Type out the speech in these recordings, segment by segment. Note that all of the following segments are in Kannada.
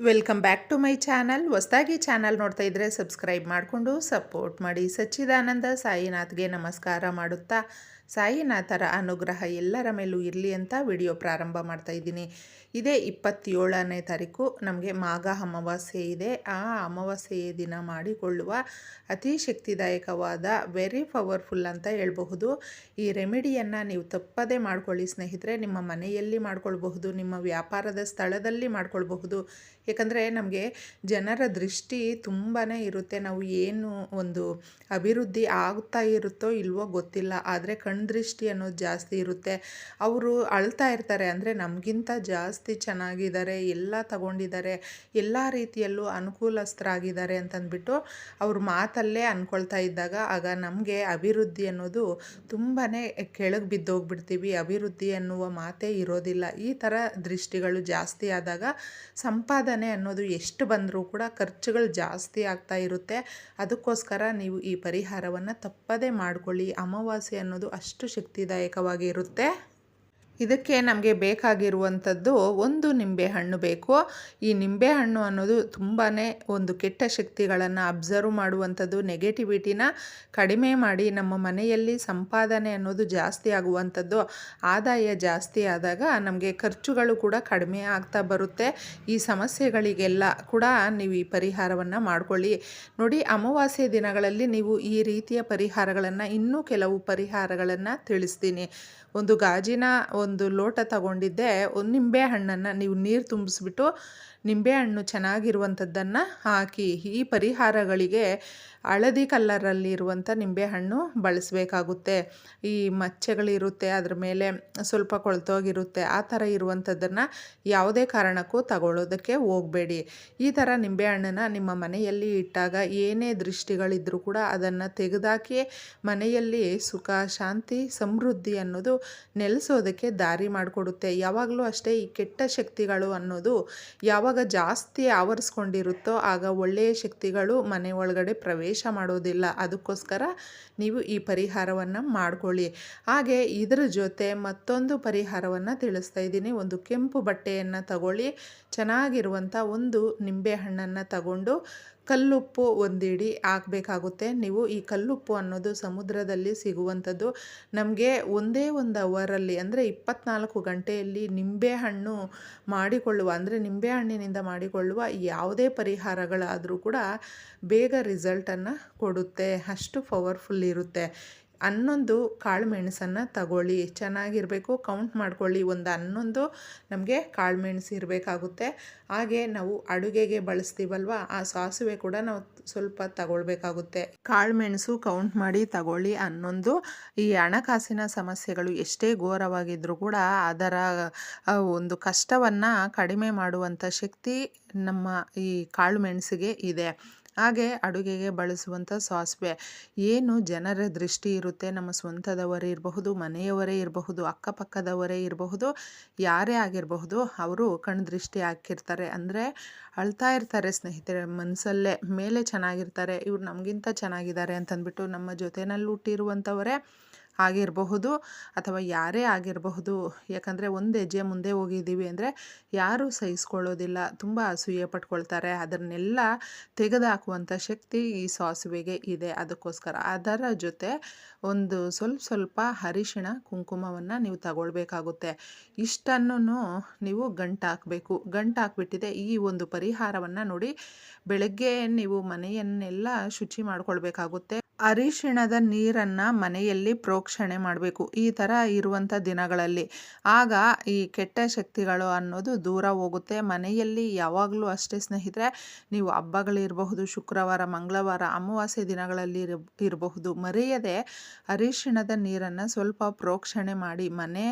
Welcome back to my channel. ಹೊಸದಾಗಿ ಚಾನಲ್ ನೋಡ್ತಾ ಇದ್ದರೆ ಸಬ್ಸ್ಕ್ರೈಬ್ ಮಾಡಿಕೊಂಡು, ಸಪೋರ್ಟ್ ಮಾಡಿ. ಸಚ್ಚಿದಾನಂದ ಸಾಯಿನಾಥ್ಗೆ ನಮಸ್ಕಾರ ಮಾಡುತ್ತಾ ಸಾಯಿನಾಥರ ಅನುಗ್ರಹ ಎಲ್ಲರ ಮೇಲೂ ಇರಲಿ ಅಂತ ವಿಡಿಯೋ ಪ್ರಾರಂಭ ಮಾಡ್ತಾ ಇದ್ದೀನಿ. ಇದೇ ಇಪ್ಪತ್ತೇಳನೇ ತಾರೀಕು ನಮಗೆ ಮಾಘ ಅಮಾವಾಸ್ಯೆ ಇದೆ. ಆ ಅಮಾವಾಸ್ಯೆಯ ದಿನ ಮಾಡಿಕೊಳ್ಳುವ ಅತಿ ಶಕ್ತಿದಾಯಕವಾದ ವೆರಿ ಪವರ್ಫುಲ್ ಅಂತ ಹೇಳಬಹುದು. ಈ ರೆಮಿಡಿಯನ್ನು ನೀವು ತಪ್ಪದೇ ಮಾಡ್ಕೊಳ್ಳಿ ಸ್ನೇಹಿತರೆ. ನಿಮ್ಮ ಮನೆಯಲ್ಲಿ ಮಾಡ್ಕೊಳ್ಬಹುದು, ನಿಮ್ಮ ವ್ಯಾಪಾರದ ಸ್ಥಳದಲ್ಲಿ ಮಾಡ್ಕೊಳ್ಬಹುದು. ಏಕೆಂದರೆ ನಮಗೆ ಜನರ ದೃಷ್ಟಿ ತುಂಬಾ ಇರುತ್ತೆ. ನಾವು ಏನು ಒಂದು ಅಭಿವೃದ್ಧಿ ಆಗ್ತಾ ಇರುತ್ತೋ ಇಲ್ವೋ ಗೊತ್ತಿಲ್ಲ. ಆದರೆ ಕಣ್ದೃಷ್ಟಿ ಅನ್ನೋದು ಜಾಸ್ತಿ ಇರುತ್ತೆ. ಅವರು ಅಳ್ತಾ ಇರ್ತಾರೆ ಅಂದರೆ ನಮಗಿಂತ ಜಾಸ್ತಿ ಚೆನ್ನಾಗಿದ್ದಾರೆ, ಎಲ್ಲ ತಗೊಂಡಿದ್ದಾರೆ, ಎಲ್ಲ ರೀತಿಯಲ್ಲೂ ಅನುಕೂಲಸ್ಥರಾಗಿದ್ದಾರೆ ಅಂತಂದ್ಬಿಟ್ಟು ಅವ್ರ ಮಾತಲ್ಲೇ ಅಂದ್ಕೊಳ್ತಾ ಇದ್ದಾಗ ಆಗ ನಮಗೆ ಅಭಿವೃದ್ಧಿ ಅನ್ನೋದು ತುಂಬಾ ಕೆಳಗೆ ಬಿದ್ದೋಗ್ಬಿಡ್ತೀವಿ. ಅಭಿವೃದ್ಧಿ ಅನ್ನುವ ಮಾತೇ ಇರೋದಿಲ್ಲ. ಈ ಥರ ದೃಷ್ಟಿಗಳು ಜಾಸ್ತಿ ಆದಾಗ ಸಂಪಾದನೆ ಅನ್ನೋದು ಎಷ್ಟು ಬಂದರೂ ಕೂಡ ಖರ್ಚುಗಳು ಜಾಸ್ತಿ ಆಗ್ತಾ ಇರುತ್ತೆ. ಅದಕ್ಕೋಸ್ಕರ ನೀವು ಈ ಪರಿಹಾರವನ್ನು ತಪ್ಪದೇ ಮಾಡಿಕೊಳ್ಳಿ. ಅಮಾವಾಸ್ಯೆ ಅನ್ನೋದು ಅಷ್ಟು ಶಕ್ತಿದಾಯಕವಾಗಿ ಇರುತ್ತೆ. ಇದಕ್ಕೆ ನಮಗೆ ಬೇಕಾಗಿರುವಂಥದ್ದು ಒಂದು ನಿಂಬೆಹಣ್ಣು ಬೇಕು. ಈ ನಿಂಬೆಹಣ್ಣು ಅನ್ನೋದು ತುಂಬಾ ಒಂದು ಕೆಟ್ಟ ಶಕ್ತಿಗಳನ್ನು ಅಬ್ಸರ್ವ್ ಮಾಡುವಂಥದ್ದು ನೆಗೆಟಿವಿಟಿನ ಕಡಿಮೆ ಮಾಡಿ ನಮ್ಮ ಮನೆಯಲ್ಲಿ ಸಂಪಾದನೆ ಅನ್ನೋದು ಜಾಸ್ತಿ ಆಗುವಂಥದ್ದು, ಆದಾಯ ಜಾಸ್ತಿ ಆದಾಗ ನಮಗೆ ಖರ್ಚುಗಳು ಕೂಡ ಕಡಿಮೆ ಆಗ್ತಾ ಬರುತ್ತೆ. ಈ ಸಮಸ್ಯೆಗಳಿಗೆಲ್ಲ ಕೂಡ ನೀವು ಈ ಪರಿಹಾರವನ್ನು ಮಾಡ್ಕೊಳ್ಳಿ. ನೋಡಿ, ಅಮಾವಾಸ್ಯೆ ದಿನಗಳಲ್ಲಿ ನೀವು ಈ ರೀತಿಯ ಪರಿಹಾರಗಳನ್ನು ಇನ್ನೂ ಕೆಲವು ಪರಿಹಾರಗಳನ್ನು ತಿಳಿಸ್ತೀನಿ. ಒಂದು ಗಾಜಿನ ಲೋಟ ತಗೊಂಡಿದ್ದೆ ಒಂದು ನಿಂಬೆ ಹಣ್ಣನ್ನು ನೀವು ನೀರು ತುಂಬಿಸ್ಬಿಟ್ಟು ನಿಂಬೆಹಣ್ಣು ಚೆನ್ನಾಗಿರುವಂಥದ್ದನ್ನು ಹಾಕಿ ಈ ಪರಿಹಾರಗಳಿಗೆ ಹಳದಿ ಕಲ್ಲರಲ್ಲಿರುವಂಥ ನಿಂಬೆಹಣ್ಣು ಬಳಸಬೇಕಾಗುತ್ತೆ. ಈ ಮಚ್ಚೆಗಳಿರುತ್ತೆ, ಅದ್ರ ಮೇಲೆ ಸ್ವಲ್ಪ ಕೊಳ್ತೋಗಿರುತ್ತೆ, ಆ ಥರ ಇರುವಂಥದ್ದನ್ನು ಯಾವುದೇ ಕಾರಣಕ್ಕೂ ತಗೊಳ್ಳೋದಕ್ಕೆ ಹೋಗಬೇಡಿ. ಈ ಥರ ನಿಂಬೆಹಣ್ಣನ್ನು ನಿಮ್ಮ ಮನೆಯಲ್ಲಿ ಇಟ್ಟಾಗ ಏನೇ ದೃಷ್ಟಿಗಳಿದ್ದರೂ ಕೂಡ ಅದನ್ನು ತೆಗೆದಾಕಿ ಮನೆಯಲ್ಲಿ ಸುಖ, ಶಾಂತಿ, ಸಮೃದ್ಧಿ ಅನ್ನೋದು ನೆಲೆಸೋದಕ್ಕೆ ದಾರಿ ಮಾಡಿಕೊಡುತ್ತೆ. ಯಾವಾಗಲೂ ಅಷ್ಟೇ ಈ ಕೆಟ್ಟ ಶಕ್ತಿಗಳು ಅನ್ನೋದು ಯಾವಾಗ ಜಾಸ್ತಿ ಆವರಿಸ್ಕೊಂಡಿರುತ್ತೋ ಆಗ ಒಳ್ಳೆಯ ಶಕ್ತಿಗಳು ಮನೆ ಒಳಗಡೆ ಪ್ರವೇಶ ಮಾಡೋದಿಲ್ಲ. ಅದಕ್ಕೋಸ್ಕರ ನೀವು ಈ ಪರಿಹಾರವನ್ನು ಮಾಡಿಕೊಳ್ಳಿ. ಹಾಗೆ ಇದರ ಜೊತೆ ಮತ್ತೊಂದು ಪರಿಹಾರವನ್ನು ತಿಳಿಸ್ತಾ ಇದ್ದೀನಿ. ಒಂದು ಕೆಂಪು ಬಟ್ಟೆಯನ್ನು ತಗೊಳ್ಳಿ. ಚೆನ್ನಾಗಿರುವಂಥ ಒಂದು ನಿಂಬೆಹಣ್ಣನ್ನು ತಗೊಂಡು ಕಲ್ಲುಪ್ಪು ಒಂದಿಡಿ ಹಾಕಬೇಕಾಗುತ್ತೆ. ನೀವು ಈ ಕಲ್ಲುಪ್ಪು ಅನ್ನೋದು ಸಮುದ್ರದಲ್ಲಿ ಸಿಗುವಂಥದ್ದು. ನಮಗೆ ಒಂದೇ ಒಂದು ಅವರಲ್ಲಿ ಅಂದರೆ ಇಪ್ಪತ್ನಾಲ್ಕು ಗಂಟೆಯಲ್ಲಿ ನಿಂಬೆಹಣ್ಣು ಮಾಡಿಕೊಳ್ಳುವ, ಅಂದರೆ ನಿಂಬೆಹಣ್ಣಿನಿಂದ ಮಾಡಿಕೊಳ್ಳುವ ಯಾವುದೇ ಪರಿಹಾರಗಳಾದರೂ ಕೂಡ ಬೇಗ ರಿಸಲ್ಟನ್ನು ಕೊಡುತ್ತೆ. ಅಷ್ಟು ಪವರ್ಫುಲ್ ಇರುತ್ತೆ. ಹನ್ನೊಂದು ಕಾಳು ಮೆಣಸನ್ನು ತಗೊಳ್ಳಿ. ಚೆನ್ನಾಗಿರಬೇಕು ಕೌಂಟ್ ಮಾಡ್ಕೊಳ್ಳಿ. ಒಂದು ಹನ್ನೊಂದು ನಮಗೆ ಕಾಳು ಮೆಣಸು ಇರಬೇಕಾಗುತ್ತೆ. ಹಾಗೆ ನಾವು ಅಡುಗೆಗೆ ಬಳಸ್ತೀವಲ್ವ, ಆ ಸಾಸಿವೆ ಕೂಡ ನಾವು ಸ್ವಲ್ಪ ತಗೊಳ್ಬೇಕಾಗುತ್ತೆ. ಕಾಳು ಮೆಣಸು ಕೌಂಟ್ ಮಾಡಿ ತಗೊಳ್ಳಿ. ಹನ್ನೊಂದು, ಈ ಹಣಕಾಸಿನ ಸಮಸ್ಯೆಗಳು ಎಷ್ಟೇ ಘೋರವಾಗಿದ್ದರೂ ಕೂಡ ಅದರ ಒಂದು ಕಷ್ಟವನ್ನು ಕಡಿಮೆ ಮಾಡುವಂಥ ಶಕ್ತಿ ನಮ್ಮ ಈ ಕಾಳು ಮೆಣಸಿಗೆ ಇದೆ. ಹಾಗೆ ಅಡುಗೆಗೆ ಬಳಸುವಂಥ ಸಾಸಿವೆ. ಏನು ಜನರ ದೃಷ್ಟಿ ಇರುತ್ತೆ, ನಮ್ಮ ಸ್ವಂತದವರೇ ಇರಬಹುದು, ಮನೆಯವರೇ ಇರಬಹುದು, ಅಕ್ಕಪಕ್ಕದವರೇ ಇರಬಹುದು, ಯಾರೇ ಆಗಿರಬಹುದು, ಅವರು ಕಣ್ಣು ದೃಷ್ಟಿ ಹಾಕಿರ್ತಾರೆ. ಅಂದರೆ ಅಳ್ತಾ ಇರ್ತಾರೆ ಸ್ನೇಹಿತರೆ ಮನಸ್ಸಲ್ಲೇ ಮೇಲೆ ಚೆನ್ನಾಗಿರ್ತಾರೆ, ಇವ್ರು ನಮಗಿಂತ ಚೆನ್ನಾಗಿದ್ದಾರೆ ಅಂತಂದ್ಬಿಟ್ಟು ನಮ್ಮ ಜೊತೆಯಲ್ಲಿ ಹುಟ್ಟಿರುವಂಥವರೇ ಆಗಿರಬಹುದು ಅಥವಾ ಯಾರೇ ಆಗಿರಬಹುದು. ಯಾಕಂದರೆ ಒಂದು ಹೆಜ್ಜೆ ಮುಂದೆ ಹೋಗಿದ್ದೀವಿ ಅಂದರೆ ಯಾರೂ ಸಹಿಸ್ಕೊಳ್ಳೋದಿಲ್ಲ. ತುಂಬ ಅಸೂಯೆ ಪಟ್ಕೊಳ್ತಾರೆ. ಅದನ್ನೆಲ್ಲ ತೆಗೆದುಹಾಕುವಂಥ ಶಕ್ತಿ ಈ ಸಾಸಿವೆಗೆ ಇದೆ. ಅದಕ್ಕೋಸ್ಕರ ಅದರ ಜೊತೆ ಒಂದು ಸ್ವಲ್ಪ ಸ್ವಲ್ಪ ಅರಿಶಿಣ, ಕುಂಕುಮವನ್ನು ನೀವು ತಗೊಳ್ಬೇಕಾಗುತ್ತೆ. ಇಷ್ಟನ್ನು ನೀವು ಗಂಟು ಹಾಕಬೇಕು ಗಂಟು ಹಾಕ್ಬಿಟ್ಟಿದೆ ಈ ಒಂದು ಪರಿಹಾರವನ್ನು ನೋಡಿ ಬೆಳಗ್ಗೆ ನೀವು ಮನೆಯನ್ನೆಲ್ಲ ಶುಚಿ ಮಾಡ್ಕೊಳ್ಬೇಕಾಗುತ್ತೆ. ಅರಿಶಿಣದ ನೀರನ್ನು ಮನೆಯಲ್ಲಿ ಪ್ರೋಕ್ಷಣೆ ಮಾಡಬೇಕು, ಈ ಥರ ಇರುವಂಥ ದಿನಗಳಲ್ಲಿ. ಆಗ ಈ ಕೆಟ್ಟ ಶಕ್ತಿಗಳು ಅನ್ನೋದು ದೂರ ಹೋಗುತ್ತೆ. ಮನೆಯಲ್ಲಿ ಯಾವಾಗಲೂ ಅಷ್ಟೇ ಸ್ನೇಹಿತರೆ, ನೀವು ಹಬ್ಬಗಳಿರಬಹುದು ಶುಕ್ರವಾರ, ಮಂಗಳವಾರ, ಅಮಾವಾಸ್ಯೆ ದಿನಗಳಲ್ಲಿ ಇರಬಹುದು. ಮರೆಯದೆ ಅರಿಶಿಣದ ನೀರನ್ನು ಸ್ವಲ್ಪ ಪ್ರೋಕ್ಷಣೆ ಮಾಡಿ, ಮನೆ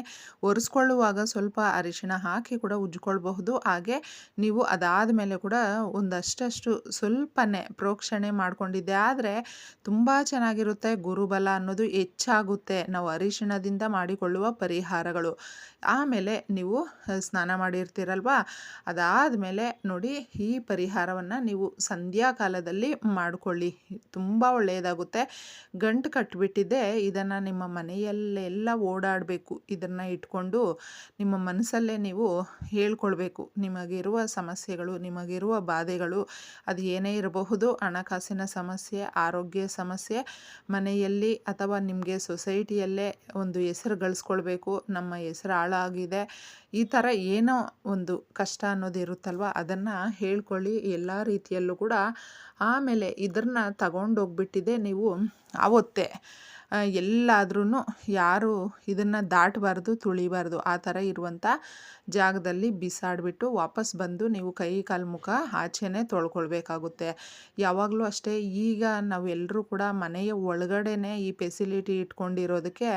ಒರೆಸ್ಕೊಳ್ಳುವಾಗ ಸ್ವಲ್ಪ ಅರಿಶಿಣ ಹಾಕಿ ಕೂಡ ಉಜ್ಕೊಳ್ಬಹುದು ಹಾಗೆ ನೀವು ಅದಾದ ಮೇಲೆ ಕೂಡ ಒಂದಷ್ಟಷ್ಟು ಸ್ವಲ್ಪನೇ ಪ್ರೋಕ್ಷಣೆ ಮಾಡಿಕೊಂಡಿದ್ದೆ. ಆದರೆ ತುಂಬ ಚೆನ್ನಾಗಿರುತ್ತೆ, ಗುರುಬಲ ಅನ್ನೋದು ಹೆಚ್ಚಾಗುತ್ತೆ. ನಾವು ಅರಿಶಿಣದಿಂದ ಮಾಡಿಕೊಳ್ಳುವ ಪರಿಹಾರಗಳು. ಆಮೇಲೆ ನೀವು ಸ್ನಾನ ಮಾಡಿರ್ತೀರಲ್ವ? ಅದಾದಮೇಲೆ ನೋಡಿ, ಈ ಪರಿಹಾರವನ್ನು ನೀವು ಸಂಧ್ಯಾ ಕಾಲದಲ್ಲಿ ಮಾಡಿಕೊಳ್ಳಿ. ತುಂಬ ಒಳ್ಳೆಯದಾಗುತ್ತೆ. ಗಂಟು ಕಟ್ಟಿಬಿಟ್ಟಿದ್ದೆ ಇದನ್ನು ನಿಮ್ಮ ಮನೆಯಲ್ಲೆಲ್ಲ ಓಡಾಡಬೇಕು. ಇದನ್ನು ಇಟ್ಕೊಂಡು ನಿಮ್ಮ ಮನಸ್ಸಲ್ಲೇ ನೀವು ಹೇಳ್ಕೊಳ್ಬೇಕು. ನಿಮಗಿರುವ ಸಮಸ್ಯೆಗಳು, ನಿಮಗಿರುವ ಬಾಧೆಗಳು, ಅದು ಏನೇ ಇರಬಹುದು, ಹಣಕಾಸಿನ ಸಮಸ್ಯೆ, ಆರೋಗ್ಯ ಸಮಸ್ಯೆ ಮನೆಯಲ್ಲಿ ಅಥವಾ ನಿಮಗೆ ಸೊಸೈಟಿಯಲ್ಲೇ ಒಂದು ಹೆಸರು ಗಳಿಸ್ಕೊಳ್ಬೇಕು, ನಮ್ಮ ಹೆಸರು ಹಾಳಾಗಿದೆ, ಈ ಥರ ಏನೋ ಒಂದು ಕಷ್ಟ ಅನ್ನೋದು ಇರುತ್ತಲ್ವ? ಅದನ್ನು ಹೇಳ್ಕೊಳ್ಳಿ. ಎಲ್ಲ ರೀತಿಯಲ್ಲೂ ಕೂಡ ಆಮೇಲೆ ಇದನ್ನು ತಗೊಂಡೋಗ್ಬಿಟ್ಟಿದೆ ನೀವು ಆವತ್ತೆ ಎಲ್ಲಾದ್ರೂ ಯಾರು ಇದನ್ನು ದಾಟಬಾರ್ದು, ತುಳಿಬಾರ್ದು, ಆ ಥರ ಇರುವಂಥ ಜಾಗದಲ್ಲಿ ಬಿಸಾಡಿಬಿಟ್ಟು ವಾಪಸ್ ಬಂದು ನೀವು ಕೈ ಕಾಲು ಮುಖ ಆಚೆನೇ ತೊಳ್ಕೊಳ್ಬೇಕಾಗುತ್ತೆ. ಯಾವಾಗಲೂ ಅಷ್ಟೇ ಈಗ ನಾವೆಲ್ಲರೂ ಕೂಡ ಮನೆಯ ಒಳಗಡೆನೇ ಈ ಫೆಸಿಲಿಟಿ ಇಟ್ಕೊಂಡಿರೋದಕ್ಕೆ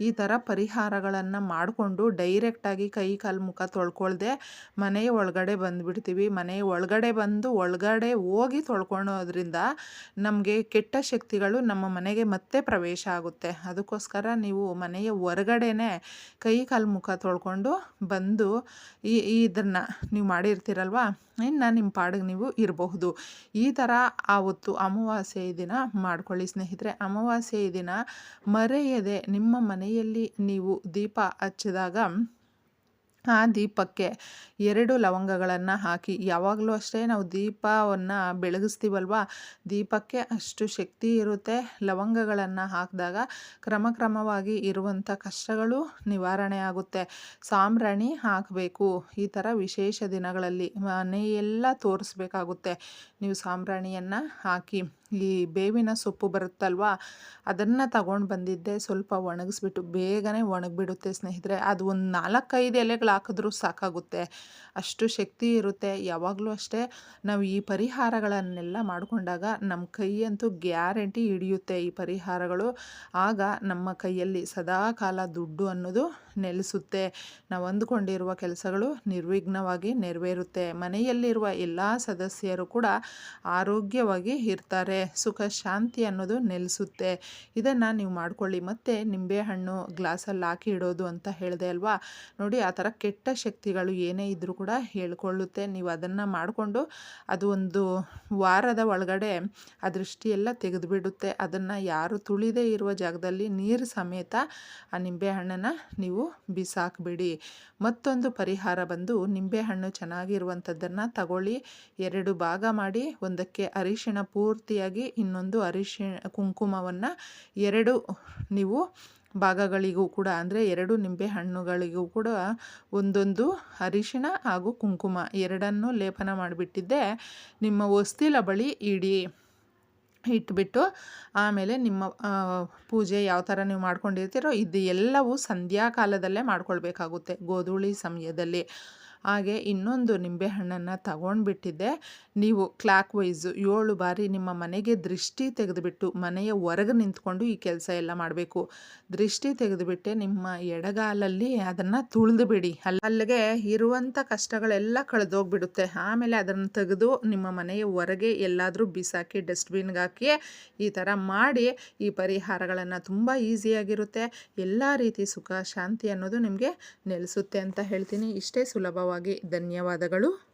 ಈ ಥರ ಪರಿಹಾರಗಳನ್ನು ಮಾಡಿಕೊಂಡು ಡೈರೆಕ್ಟಾಗಿ ಕೈ ಕಾಲು ಮುಖ ತೊಳ್ಕೊಳ್ದೆ ಮನೆಯ ಒಳಗಡೆ ಬಂದುಬಿಡ್ತೀವಿ. ಮನೆಯ ಒಳಗಡೆ ಬಂದು ಒಳಗಡೆ ಹೋಗಿ ತೊಳ್ಕೊಳೋದ್ರಿಂದ ನಮಗೆ ಕೆಟ್ಟ ಶಕ್ತಿಗಳು ನಮ್ಮ ಮನೆಗೆ ಮತ್ತೆ ಪ್ರವೇಶ ಆಗುತ್ತೆ. ಅದಕ್ಕೋಸ್ಕರ ನೀವು ಮನೆಯ ಹೊರಗಡೆನೇ ಕೈ ಕಾಲು ಮುಖ ತೊಳ್ಕೊಂಡು ಬಂದು ಈ ಇದನ್ನು ನೀವು ಮಾಡಿರ್ತೀರಲ್ವ? ಇನ್ನು ನಿಮ್ಮ ಪಾಡಿಗೆ ನೀವು ಇರಬಹುದು. ಈ ಥರ ಆವತ್ತು ಅಮಾವಾಸ್ಯೆ ದಿನ ಮಾಡ್ಕೊಳ್ಳಿ ಸ್ನೇಹಿತರೆ. ಅಮಾವಾಸ್ಯೆ ದಿನ ಮರೆಯದೆ ನಿಮ್ಮ ಮನೆಯಲ್ಲಿ ನೀವು ದೀಪ ಹಚ್ಚಿದಾಗ ಆ ದೀಪಕ್ಕೆ ಎರಡು ಲವಂಗಗಳನ್ನು ಹಾಕಿ, ಯಾವಾಗಲೂ ಅಷ್ಟೇ ನಾವು ದೀಪವನ್ನು ಬೆಳಗಿಸ್ತೀವಲ್ವ? ದೀಪಕ್ಕೆ ಅಷ್ಟು ಶಕ್ತಿ ಇರುತ್ತೆ. ಲವಂಗಗಳನ್ನು ಹಾಕಿದಾಗ ಕ್ರಮಕ್ರಮವಾಗಿ ಇರುವಂಥ ಕಷ್ಟಗಳು ನಿವಾರಣೆ ಆಗುತ್ತೆ. ಸಾಂಬ್ರಾಣಿ ಹಾಕಬೇಕು. ಈ ಥರ ವಿಶೇಷ ದಿನಗಳಲ್ಲಿ ಮನೆಯೆಲ್ಲ ತೋರಿಸ್ಬೇಕಾಗುತ್ತೆ. ನೀವು ಸಾಂಬ್ರಾಣಿಯನ್ನು ಹಾಕಿ, ಈ ಬೇವಿನ ಸೊಪ್ಪು ಬರುತ್ತಲ್ವ, ಅದನ್ನು ತಗೊಂಡು ಬಂದಿದ್ದೆ, ಸ್ವಲ್ಪ ಒಣಗಿಸ್ಬಿಟ್ಟು, ಬೇಗನೆ ಒಣಗಿಬಿಡುತ್ತೆ ಸ್ನೇಹಿತರೆ. ಅದು ಒಂದು ನಾಲ್ಕೈದು ಎಲೆಗಳು ಹಾಕಿದ್ರೂ ಸಾಕಾಗುತ್ತೆ. ಅಷ್ಟು ಶಕ್ತಿ ಇರುತ್ತೆ. ಯಾವಾಗಲೂ ಅಷ್ಟೇ, ನಾವು ಈ ಪರಿಹಾರಗಳನ್ನೆಲ್ಲ ಮಾಡಿಕೊಂಡಾಗ ನಮ್ಮ ಕೈಯಂತೂ ಗ್ಯಾರಂಟಿ ಹಿಡಿಯುತ್ತೆ ಈ ಪರಿಹಾರಗಳು. ಆಗ ನಮ್ಮ ಕೈಯಲ್ಲಿ ಸದಾ ಕಾಲ ದುಡ್ಡು ಅನ್ನೋದು ನೆಲೆಸುತ್ತೆ. ನಾವು ಅಂದುಕೊಂಡಿರುವ ಕೆಲಸಗಳು ನಿರ್ವಿಘ್ನವಾಗಿ ನೆರವೇರುತ್ತೆ. ಮನೆಯಲ್ಲಿರುವ ಎಲ್ಲ ಸದಸ್ಯರು ಕೂಡ ಆರೋಗ್ಯವಾಗಿ ಇರ್ತಾರೆ. ಸುಖ, ಶಾಂತಿ ಅನ್ನೋದು ನೆಲೆಸುತ್ತೆ. ಇದನ್ನು ನೀವು ಮಾಡ್ಕೊಳ್ಳಿ. ಮತ್ತು ನಿಂಬೆಹಣ್ಣು ಗ್ಲಾಸಲ್ಲಿ ಹಾಕಿ ಇಡೋದು ಅಂತ ಹೇಳಿದೆ ಅಲ್ವಾ? ನೋಡಿ, ಆ ಥರ ಕೆಟ್ಟ ಶಕ್ತಿಗಳು ಏನೇ ಇದ್ದರೂ ಕೂಡ ಹೇಳ್ಕೊಳ್ಳುತ್ತೆ. ನೀವು ಅದನ್ನು ಮಾಡಿಕೊಂಡು ಅದು ಒಂದು ವಾರದ ಒಳಗಡೆ ಆ ದೃಷ್ಟಿಯೆಲ್ಲ ತೆಗೆದುಬಿಡುತ್ತೆ. ಅದನ್ನು ಯಾರು ತುಳಿದೇ ಇರುವ ಜಾಗದಲ್ಲಿ ನೀರು ಸಮೇತ ಆ ನಿಂಬೆಹಣ್ಣನ್ನು ನೀವು ಬಿಸಾಕ್ಬಿಡಿ. ಮತ್ತೊಂದು ಪರಿಹಾರ ಬಂದು ನಿಂಬೆಹಣ್ಣು ಚೆನ್ನಾಗಿರುವಂಥದ್ದನ್ನು ತಗೊಳ್ಳಿ. ಎರಡು ಭಾಗ ಮಾಡಿ ಒಂದಕ್ಕೆ ಅರಿಶಿಣ ಪೂರ್ತಿಯಾಗಿ ಇನ್ನೊಂದು ಅರಿಶಿಣ ಕುಂಕುಮವನ್ನು ಎರಡು ನೀವು ಭಾಗಗಳಿಗೂ ಕೂಡ, ಅಂದರೆ ಎರಡು ನಿಂಬೆ ಹಣ್ಣುಗಳಿಗೂ ಕೂಡ ಒಂದೊಂದು ಅರಿಶಿಣ ಹಾಗೂ ಕುಂಕುಮ ಎರಡನ್ನು ಲೇಪನ ಮಾಡಿಬಿಟ್ಟಿದ್ದೆ. ನಿಮ್ಮ ಹೊಸ್ತಿಲ ಬಳಿ ಇಡಿ, ಇಟ್ಬಿಟ್ಟು ಆಮೇಲೆ ನಿಮ್ಮ ಪೂಜೆ ಯಾವ ಥರ ನೀವು ಮಾಡ್ಕೊಂಡಿರ್ತೀರೋ, ಇದು ಎಲ್ಲವೂ ಸಂಧ್ಯಾಕಾಲದಲ್ಲೇ ಮಾಡ್ಕೊಳ್ಬೇಕಾಗುತ್ತೆ. ಗೋಧೂಳಿ ಸಮಯದಲ್ಲಿ. ಹಾಗೆ ಇನ್ನೊಂದು ನಿಂಬೆಹಣ್ಣನ್ನು ತಗೊಂಡ್ಬಿಟ್ಟಿದ್ದೆ. ನೀವು ಕ್ಲಾಕ್ ವೈಸು ಏಳು ಬಾರಿ ನಿಮ್ಮ ಮನೆಗೆ ದೃಷ್ಟಿ ತೆಗೆದುಬಿಟ್ಟು ಮನೆಯ ಹೊರಗೆ ನಿಂತ್ಕೊಂಡು ಈ ಕೆಲಸ ಎಲ್ಲ ಮಾಡಬೇಕು. ದೃಷ್ಟಿ ತೆಗೆದುಬಿಟ್ಟೆ ನಿಮ್ಮ ಎಡಗಾಲಲ್ಲಿ ಅದನ್ನು ತುಳಿದು ಬಿಡಿ ಅಲ್ಲಿಗೆ ಇರುವಂಥ ಕಷ್ಟಗಳೆಲ್ಲ ಕಳೆದೋಗ್ಬಿಡುತ್ತೆ. ಆಮೇಲೆ ಅದನ್ನು ತೆಗೆದು ನಿಮ್ಮ ಮನೆಯ ಹೊರಗೆ ಎಲ್ಲಾದರೂ ಬಿಸಾಕಿ, ಡಸ್ಟ್ಬಿನ್ಗೆ ಹಾಕಿ ಈ ಥರ ಮಾಡಿ ಈ ಪರಿಹಾರಗಳನ್ನು ತುಂಬ ಈಸಿಯಾಗಿರುತ್ತೆ. ಎಲ್ಲ ರೀತಿ ಸುಖ, ಶಾಂತಿ ಅನ್ನೋದು ನಿಮಗೆ ನೆಲೆಸುತ್ತೆ ಅಂತ ಹೇಳ್ತೀನಿ. ಇಷ್ಟೇ ಸುಲಭವಾಗಿ ಧನ್ಯವಾದಗಳು.